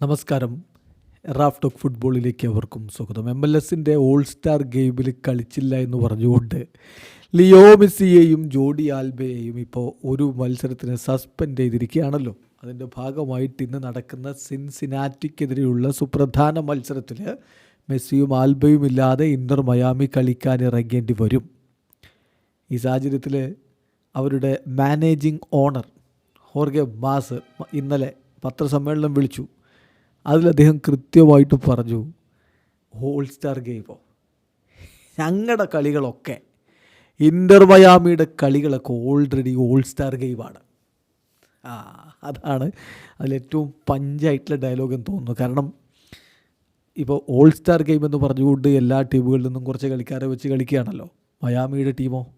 നമസ്കാരം. Raf talk ഫുട്ബോളിലേക്ക് അവർക്കും സ്വാഗതം. എം എൽ എസിന്റെ ഓൾ സ്റ്റാർ ഗെയിമിൽ കളിച്ചില്ല എന്ന് പറഞ്ഞുകൊണ്ട് ലിയോ മെസ്സിയെയും ജോഡി ആൽബയെയും ഇപ്പോൾ ഒരു മത്സരത്തിന് സസ്പെൻഡ് ചെയ്തിരിക്കുകയാണല്ലോ. അതിന്റെ ഭാഗമായിട്ട് ഇന്ന് നടക്കുന്ന സിൻസിനാറ്റിക്കെതിരെയുള്ള സുപ്രധാന മത്സരത്തിൽ മെസ്സിയും ആൽബയും ഇല്ലാതെ ഇന്നർ മയാമി കളിക്കാൻ ഇറങ്ങേണ്ടി വരും. ഈ സാഹചര്യത്തിൽ അവരുടെ മാനേജിംഗ് ഓണർ ഹോർഗെ മാസ് ഇന്നലെ പത്രസമ്മേളനം വിളിച്ചു. അതിൽ അദ്ദേഹം കൃത്യമായിട്ട് പറഞ്ഞു ഹോൾ സ്റ്റാർ ഗെയിമോ ഞങ്ങളുടെ കളികളൊക്കെ ഇന്റർ മയാമിയുടെ കളികളൊക്കെ ഓൾറെഡി ഓൾ സ്റ്റാർ ഗെയിമാണ് ആ അതാണ് അതിലേറ്റവും പഞ്ചായിട്ടുള്ള ഡയലോഗ് എന്ന് തോന്നുന്നു. കാരണം ഇപ്പോൾ ഓൾ സ്റ്റാർ ഗെയിം എന്ന് പറഞ്ഞുകൊണ്ട് എല്ലാ ടീമുകളിൽ നിന്നും കുറച്ച് കളിക്കാരെ വെച്ച് കളിക്കുകയാണല്ലോ. മയാമിയുടെ ടീമോ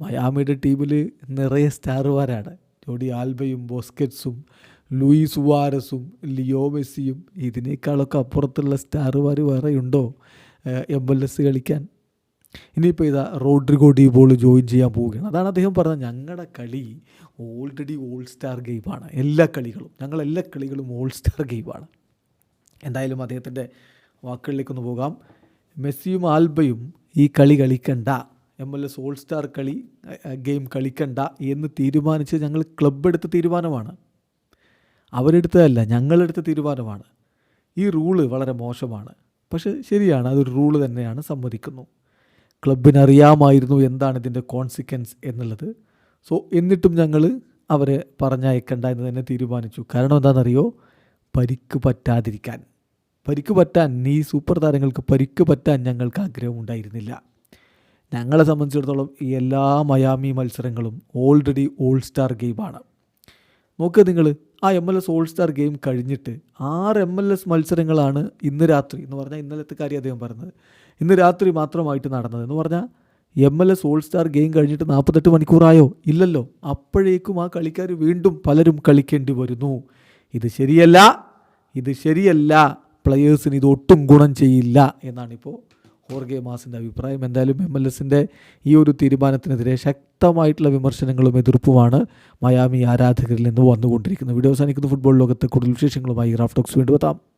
മയാമിയുടെ ടീമിൽ നിറയെ സ്റ്റാറുമാരാണ് ജോഡി ആൽബയും ബോസ്കറ്റ്സും ലൂയിസ് വാരസും ലിയോ മെസ്സിയും ഇതിനേക്കാളൊക്കെ അപ്പുറത്തുള്ള സ്റ്റാറുമാർ വേറെ ഉണ്ടോ? എം എൽ എസ് കളിക്കാൻ. ഇനിയിപ്പോൾ ഇതാ റോഡ്രിഗോ ഡി ബോൾ ജോയിൻ ചെയ്യാൻ പോവുകയാണ്. അതാണ് അദ്ദേഹം പറഞ്ഞത്. ഞങ്ങളുടെ കളി ഓൾറെഡി ഓൾ സ്റ്റാർ ഗെയിമാണ്. എല്ലാ കളികളും. ഞങ്ങൾ എല്ലാ കളികളും ഓൾ സ്റ്റാർ ഗെയിമാണ്. എന്തായാലും അദ്ദേഹത്തിന്റെ വാക്കുകളിലേക്കൊന്ന് പോകാം. മെസ്സിയും ആൽബയും ഈ കളി കളിക്കണ്ട. M L S all star കളി ഗെയിം കളിക്കണ്ട എന്ന് തീരുമാനിച്ച് ഞങ്ങൾ ക്ലബ്ബ് എടുത്ത തീരുമാനമാണ്. അവരെടുത്തതല്ല ഞങ്ങളെടുത്ത തീരുമാനമാണ്. ഈ റൂൾ വളരെ മോശമാണ്. പക്ഷെ ശരിയാണ് അതൊരു റൂൾ തന്നെയാണ് സമ്മതിക്കുന്നു. ക്ലബിനറിയാമായിരുന്നു എന്താണ് ഇതിന്റെ കോൺസിക്വൻസ് എന്നുള്ളത്. സോ എന്നിട്ടും ഞങ്ങൾ അവരെ പറഞ്ഞയക്കണ്ട എന്ന് തന്നെ തീരുമാനിച്ചു. കാരണം എന്താണെന്നറിയോ? പരിക്ക് പറ്റാതിരിക്കാൻ. പരിക്ക് പറ്റാൻ ഈ സൂപ്പർ താരങ്ങൾക്ക് പരിക്ക് പറ്റാൻ ഞങ്ങൾക്ക് ആഗ്രഹം ഉണ്ടായിരുന്നില്ല. ഞങ്ങളെ സംബന്ധിച്ചിടത്തോളം ഈ എല്ലാ മയാമി മത്സരങ്ങളും ഓൾറെഡി ഓൾ സ്റ്റാർ ഗെയിമാണ്. നോക്കുക നിങ്ങൾ ആ M L S all star game കഴിഞ്ഞിട്ട് ആറ് എം എൽ എസ് മത്സരങ്ങളാണ് ഇന്ന് രാത്രി എന്ന് പറഞ്ഞാൽ ഇന്നലത്തെ കാര്യം അദ്ദേഹം പറഞ്ഞത്. ഇന്ന് രാത്രി മാത്രമായിട്ട് നടന്നത്. എന്ന് പറഞ്ഞാൽ M L S all star game കഴിഞ്ഞിട്ട് നാൽപ്പത്തെട്ട് മണിക്കൂറായോ? ഇല്ലല്ലോ. അപ്പോഴേക്കും ആ കളിക്കാർ വീണ്ടും പലരും കളിക്കേണ്ടി വരുന്നു. ഇത് ശരിയല്ല. ഇത് ശരിയല്ല. പ്ലെയേഴ്സിന് ഇത് ഒട്ടും ഗുണം ചെയ്യില്ല എന്നാണിപ്പോൾ ഹോർഗെ മാസിന്റെ അഭിപ്രായം എന്തായാലും എം എൽ എസിന്റെ ഈ ഒരു തീരുമാനത്തിനെതിരെ ശക്തമായിട്ടുള്ള വിമർശനങ്ങളും എതിർപ്പുമാണ് മയാമി ആരാധകരിൽ നിന്ന് വന്നുകൊണ്ടിരിക്കുന്നത്. വീഡിയോ അവസാനിക്കുന്ന. ഫുട്ബോൾ ലോകത്ത് കൂടുതൽ വിശേഷങ്ങളുമായി റാഫ്റ്റോക്സ് വീണ്ടും എത്താം.